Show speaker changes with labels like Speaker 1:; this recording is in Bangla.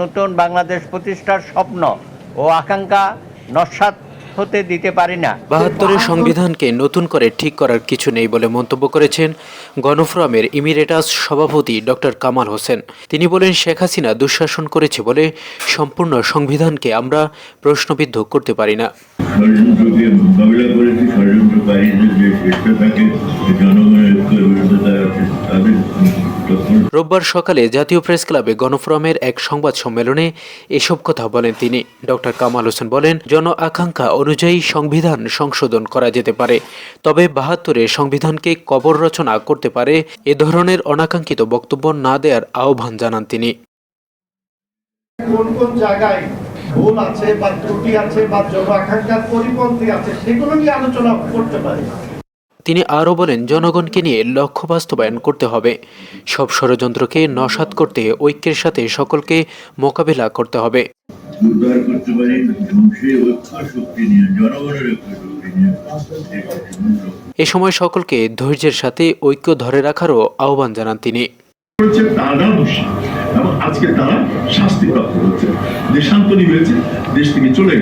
Speaker 1: নতুন বাংলাদেশ প্রতিষ্ঠার স্বপ্ন ও আকাঙ্ক্ষা নস্বাত হতে দিতে পারি না
Speaker 2: বাহাত্তরের সংবিধানকে নতুন করে ঠিক করার কিছু নেই বলে মন্তব্য করেছেন গণফোরামের ইমিরেটাস সভাপতি ডক্টর কামাল হোসেন তিনি বলেন শেখ হাসিনা দুঃশাসন করেছে বলে সম্পূর্ণ সংবিধানকে আমরা প্রশ্নবিদ্ধ করতে পারি না
Speaker 3: ষড়যন্ত্রকে মোকাবিলা করেছে ষড়যন্ত্রকারীদের যে চেষ্টা থাকে জনগণের
Speaker 2: রোববার সকালে জাতীয় প্রেস ক্লাবে গণফোরামের এক সংবাদ সম্মেলনে এসব কথা বলেন তিনি। ডক্টর কামাল হোসেন বলেন, জন আকাঙ্ক্ষা অনুযায়ী সংবিধান সংশোধন করা যেতে পারে, তবে বাহাত্তরে সংবিধানকে কবর রচনা করতে পারে এ ধরনের অনাকাঙ্ক্ষিত বক্তব্য না দেওয়ার আহ্বান জানান তিনি।
Speaker 4: কোন কোন জায়গায় ভুল আছে বা ত্রুটি আছে বা জন আকাঙ্ক্ষার পরিপন্থী আছে, সেগুলো নিয়ে আলোচনা করতে পারি।
Speaker 2: তিনি আরও বলেন জনগণকে নিয়ে লক্ষ্য বাস্তবায়ন করতে হবে। সব ষড়যন্ত্রকে নস্বাত করতে ঐক্যের সাথে সকলকে মোকাবিলা করতে হবে।
Speaker 3: উদ্ধার করতে পারি ধ্বংসের ঐক্য শক্তি নিয়ে জনগণের ঐক্য শক্তি নিয়ে
Speaker 2: এ সময় সকলকে ধৈর্যের সাথে ঐক্য ধরে রাখারও আহ্বান জানান তিনি।
Speaker 5: এবং আজকে তারা শাস্তিপ্রাপ্ত হচ্ছে। দেশান্তরী হয়েছে দেশ থেকে চলে